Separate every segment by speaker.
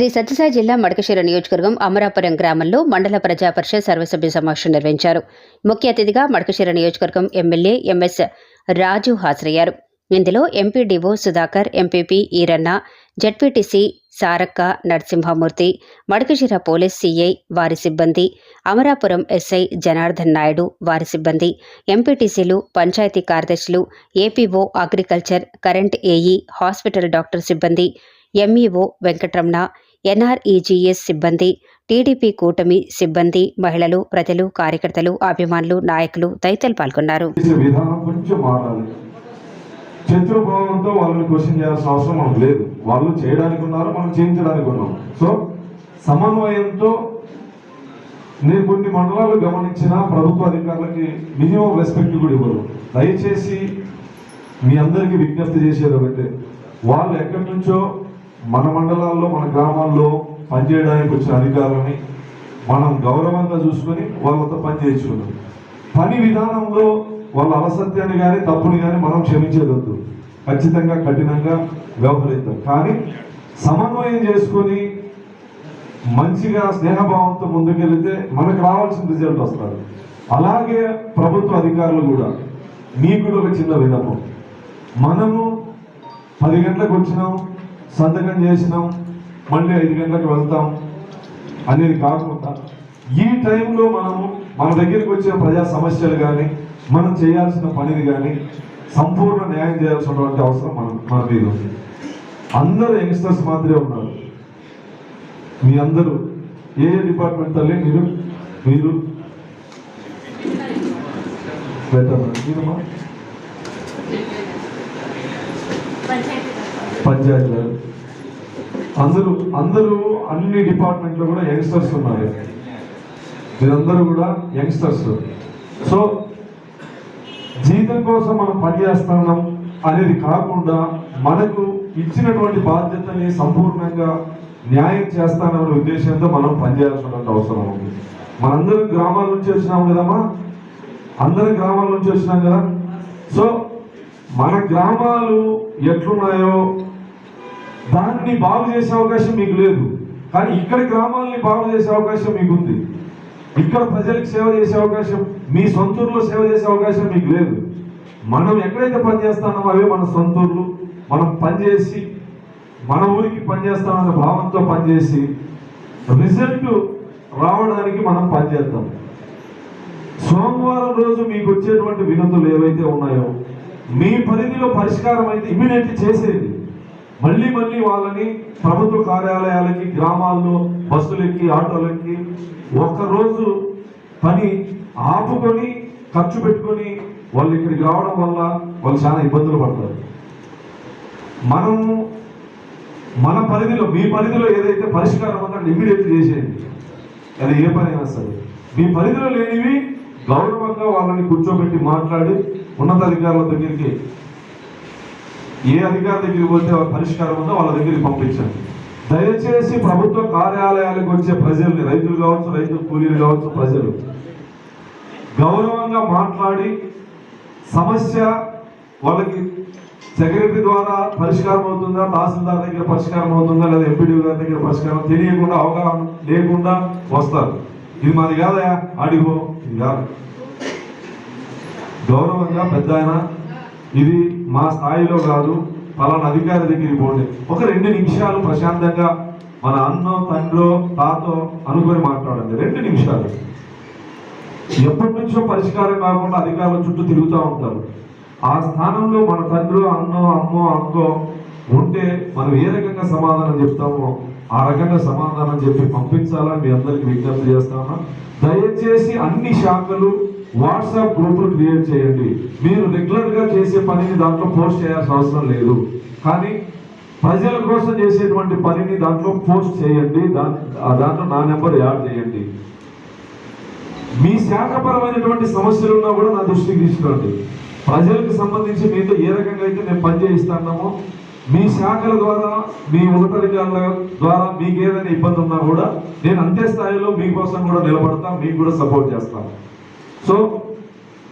Speaker 1: శ్రీ సత్యసాయి జిల్లా మడకశిర నియోజకవర్గం అమరాపురం గ్రామంలో మండల ప్రజా పరిషత్ సర్వసభ్య సమావేశం నిర్వహించారు. ముఖ్య అతిథిగా మడకశిర నియోజకవర్గం ఎమ్మెల్యే ఎంఎస్ రాజు హాజరయ్యారు. ఇందులో MPDO Sudhakar MPP Eeranna ZPTC Sarakka Narasimhamurthy Madakasira police CI వారి సిబ్బంది అమరాపురం ఎస్ఐ జనార్దన్ నాయుడు వారి సిబ్బంది ఎంపీటీసీలు పంచాయతీ కార్యదర్శులు APO agriculture current AE hospital doctor సిబ్బంది ఎంఈఓ వెంకటరమణ ఎన్ఆర్ఈజీఎస్ సిబ్బంది టీడీపీ కూటమి సిబ్బంది మహిళలు ప్రజలు కార్యకర్తలు అభిమానులు నాయకులు తదితరులు పాల్గొన్నారు.
Speaker 2: చేసే శత్రుభావంతో వాళ్ళని క్వశ్చన్ చేయాల్సిన అవసరం మనకు లేదు. వాళ్ళు చేయడానికి ఉన్నారు మనం చేయించడానికి ఉన్నాం. సో సమన్వయంతో నేను కొన్ని మండలాలు గమనించిన ప్రభుత్వ అధికారులకి మినిమం రెస్పెక్ట్ కూడా ఇవ్వరు. దయచేసి మీ అందరికీ విజ్ఞప్తి చేసేది ఒకటే. వాళ్ళు ఎక్కడి నుంచో మన మండలాల్లో మన గ్రామాల్లో పనిచేయడానికి వచ్చిన అధికారులని మనం గౌరవంగా చూసుకొని వాళ్ళతో పని చేయించుకున్నాం పని విధానంలో వాళ్ళ అలసత్యాన్ని కానీ తప్పుని కానీ మనం క్షమించేదొద్దు ఖచ్చితంగా కఠినంగా వ్యవహరిద్దాం కానీ సమన్వయం చేసుకొని మంచిగా స్నేహభావంతో ముందుకెళ్తే మనకు రావాల్సిన రిజల్ట్ వస్తారు అలాగే ప్రభుత్వ అధికారులు కూడా. మీకు కూడా ఒక చిన్న విన్నపం. మనము పది గంటలకు వచ్చినాం. సంతకం చేసినాం మళ్ళీ ఐదు గంటలకు వెళ్తాం అనేది కాకుండా ఈ టైంలో మనము మన దగ్గరికి వచ్చిన ప్రజా సమస్యలు కానీ మనం చేయాల్సిన పనిని కానీ సంపూర్ణ న్యాయం చేయాల్సినటువంటి అవసరం మన మన మీద ఉంది. అందరు యంగ్స్టర్స్ మాత్రమే ఉన్నారు. మీ అందరూ ఏ డిపార్ట్మెంట్ తల్లి మీరు? మీరు? బెటర్ మీరమ్మా. పంచాయతీ అందరూ అందరూ అన్ని డిపార్ట్మెంట్లో కూడా యంగ్స్టర్స్ ఉన్నారు. వీరందరూ కూడా యంగ్స్టర్స్. సో జీతం కోసం మనం పనిచేస్తున్నాం అనేది కాకుండా మనకు ఇచ్చినటువంటి బాధ్యతని సంపూర్ణంగా న్యాయం చేస్తాననే ఉద్దేశంతో మనం పనిచేయాల్సినటువంటి అవసరం ఉంది. మనందరం గ్రామాల నుంచి వచ్చినాం కదమ్మా? అందరం గ్రామాల నుంచి వచ్చినాం కదా? సో మన గ్రామాలు ఎట్లున్నాయో దాన్ని బాగు చేసే అవకాశం మీకు లేదు. కానీ ఇక్కడ గ్రామాలని బాగు చేసే అవకాశం మీకు ఉంది ఇక్కడ ప్రజలకు సేవ చేసే అవకాశం మీ సొంతూరులో సేవ చేసే అవకాశం మీకు లేదు. మనం ఎక్కడైతే పనిచేస్తామో అవే మన సొంతూర్లు. మనం పనిచేసి మన ఊరికి పనిచేస్తామనే భావంతో పనిచేసి రిజల్ట్ రావడానికి మనం పనిచేద్దాం. సోమవారం రోజు మీకు వచ్చేటువంటి వినతులు ఏవైతే ఉన్నాయో మీ పరిధిలో పరిష్కారం అయితే ఇమీడియట్లీ చేసేది మళ్ళీ మళ్ళీ వాళ్ళని ప్రభుత్వ కార్యాలయాలకి గ్రామాల్లో బస్సులెక్కి ఆటోలెక్కి ఒక్కరోజు పని ఆపుకొని ఖర్చు పెట్టుకొని వాళ్ళు ఇక్కడికి రావడం వల్ల వాళ్ళు చాలా ఇబ్బందులు పడతారు. మనము మన పరిధిలో మీ పరిధిలో ఏదైతే పరిష్కారం ఉందో ఇమీడియట్ చేసేయండి. అది ఏ పని అయినా సరే. మీ పరిధిలో లేనివి గౌరవంగా వాళ్ళని కూర్చోబెట్టి మాట్లాడి ఉన్నతాధికారుల దగ్గరికి ఏ అధికారి దగ్గరికి పోతే పరిష్కారం ఉందో వాళ్ళ దగ్గరికి పంపించండి. దయచేసి ప్రభుత్వ కార్యాలయాలకు వచ్చే ప్రజల్ని రైతులు కావచ్చు రైతు కూలీలు కావచ్చు ప్రజలు గౌరవంగా మాట్లాడి సమస్య వాళ్ళకి సెక్రటరీ ద్వారా పరిష్కారం అవుతుందా తహసీల్దార్ దగ్గర పరిష్కారం అవుతుందా లేదా ఎంపీడీ గారి దగ్గర పరిష్కారం తెలియకుండా అవగాహన లేకుండా వస్తారు. ఇది మాది కాదయా అడిగో ఇది కాదు. గౌరవంగా పెద్ద ఆయన ఇది మా స్థాయిలో కాదు పలానా అధికారి దగ్గరికి పోండి. ఒక రెండు నిమిషాలు ప్రశాంతంగా మన అన్నో తండ్రో తాతో అనుకొని మాట్లాడండి. రెండు నిమిషాలు. ఎప్పటి నుంచో పరిష్కారం కాకుండా అధికారుల చుట్టూ తిరుగుతూ ఉంటారు. ఆ స్థానంలో మన తండ్రి అన్నో అమ్మో అక్కో ఉంటే మనం ఏ రకంగా సమాధానం చెప్తామో ఆ రకంగా సమాధానం చెప్పి పంపించాలని మీ అందరికి విజ్ఞప్తి చేస్తామా? దయచేసి అన్ని శాఖలు వాట్సాప్ గ్రూపులు క్రియేట్ చేయండి. మీరు రెగ్యులర్గా చేసే పనిని దాంట్లో పోస్ట్ చేయాల్సిన అవసరం లేదు. కానీ ప్రజల కోసం చేసేటువంటి పనిని దాంట్లో పోస్ట్ చేయండి. దాని దాంట్లో నా నెంబర్ యాడ్ చేయండి. మీ శాఖపరమైనటువంటి సమస్యలు ఉన్నా కూడా నా దృష్టికి తీసుకురండి. ప్రజలకు సంబంధించి మీతో ఏ రకంగా అయితే మేము పనిచేయిస్తున్నామో మీ శాఖల ద్వారా మీ ఉన్నతాధికారుల ద్వారా మీకు ఏదైనా ఇబ్బంది ఉన్నా కూడా నేను అంతే స్థాయిలో మీకోసం కూడా నిలబడతాను మీకు కూడా సపోర్ట్ చేస్తాను సో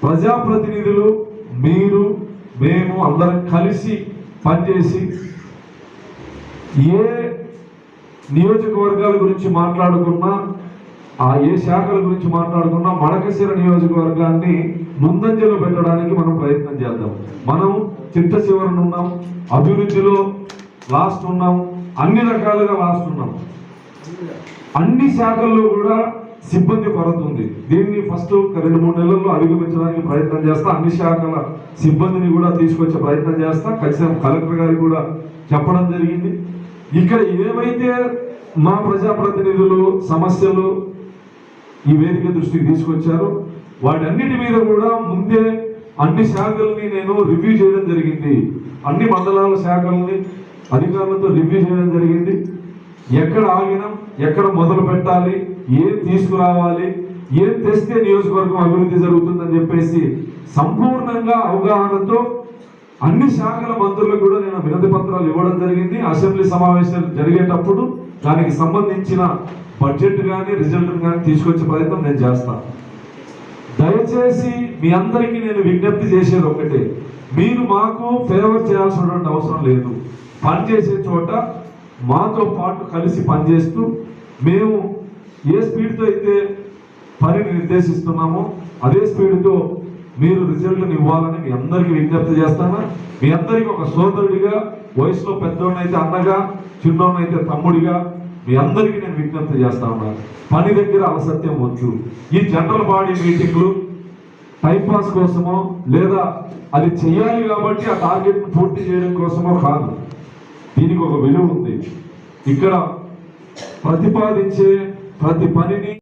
Speaker 2: ప్రజాప్రతినిధులు మీరు మేము అందరం కలిసి పనిచేసి ఏ నియోజకవర్గాల గురించి మాట్లాడుకున్నా ఆ ఏ శాఖల గురించి మాట్లాడుకున్నా మడకశిర నియోజకవర్గాన్ని ముందంజలో పెట్టడానికి మనం ప్రయత్నం చేద్దాం. మనం చిత్త చివరన ఉన్నాం అభివృద్ధిలో లాస్ట్ ఉన్నాం అన్ని రకాలుగా లాస్ట్ ఉన్నాం. అన్ని శాఖల్లో కూడా సిబ్బంది కొరత ఉంది. దీన్ని ఫస్ట్ రెండు మూడు నెలల్లో అధిగమించడానికి ప్రయత్నం చేస్తా. అన్ని శాఖల సిబ్బందిని కూడా తీసుకొచ్చే ప్రయత్నం చేస్తా. కలిసి కలెక్టర్ గారికి కూడా చెప్పడం జరిగింది. ఇక్కడ ఏవైతే మా ప్రజాప్రతినిధులు సమస్యలు ఈ వేదిక దృష్టికి తీసుకొచ్చారో వాటన్నిటి మీద కూడా ముందే అన్ని శాఖల్ని నేను రివ్యూ చేయడం జరిగింది. అన్ని మండలాల శాఖల్ని అధికారులతో రివ్యూ చేయడం జరిగింది. ఎక్కడ ఆగినాం ఎక్కడ మొదలు పెట్టాలి ఏం తీసుకురావాలి? ఏం తెస్తే నియోజకవర్గం అభివృద్ధి జరుగుతుందని చెప్పేసి సంపూర్ణంగా అవగాహనతో అన్ని శాఖల మంత్రులకు కూడా నేను వినతి పత్రాలు ఇవ్వడం జరిగింది. అసెంబ్లీ సమావేశాలు జరిగేటప్పుడు దానికి సంబంధించిన బడ్జెట్ కానీ రిజల్ట్ కానీ తీసుకొచ్చే ప్రయత్నం నేను చేస్తాను దయచేసి మీ అందరికీ నేను విజ్ఞప్తి చేసేది ఒకటే. మీరు మాకు ఫేవర్ చేయాల్సినటువంటి అవసరం లేదు. పనిచేసే చోట మాతో పాటు కలిసి పనిచేస్తూ మేము ఏ స్పీడ్తో అయితే పనిని నిర్దేశిస్తున్నామో అదే స్పీడ్తో మీరు రిజల్ట్ని ఇవ్వాలని మీ అందరికీ విజ్ఞప్తి చేస్తాను. మీ అందరికీ ఒక సోదరుడిగా వయసులో పెద్దోడినైతే అన్నగా చిన్నోడినైతే తమ్ముడిగా మీ అందరికీ నేను విజ్ఞప్తి చేస్తా ఉన్నాను పని దగ్గర అలసత్యం వచ్చు. ఈ జనరల్ బాడీ మీటింగ్లు టైంపాస్ కోసమో లేదా అది చేయాలి కాబట్టి ఆ టార్గెట్ పూర్తి చేయడం కోసమో కాదు. దీనికి ఒక విలువ ఉంది. ఇక్కడ ప్రతిపాదించే ప్రతి పనిని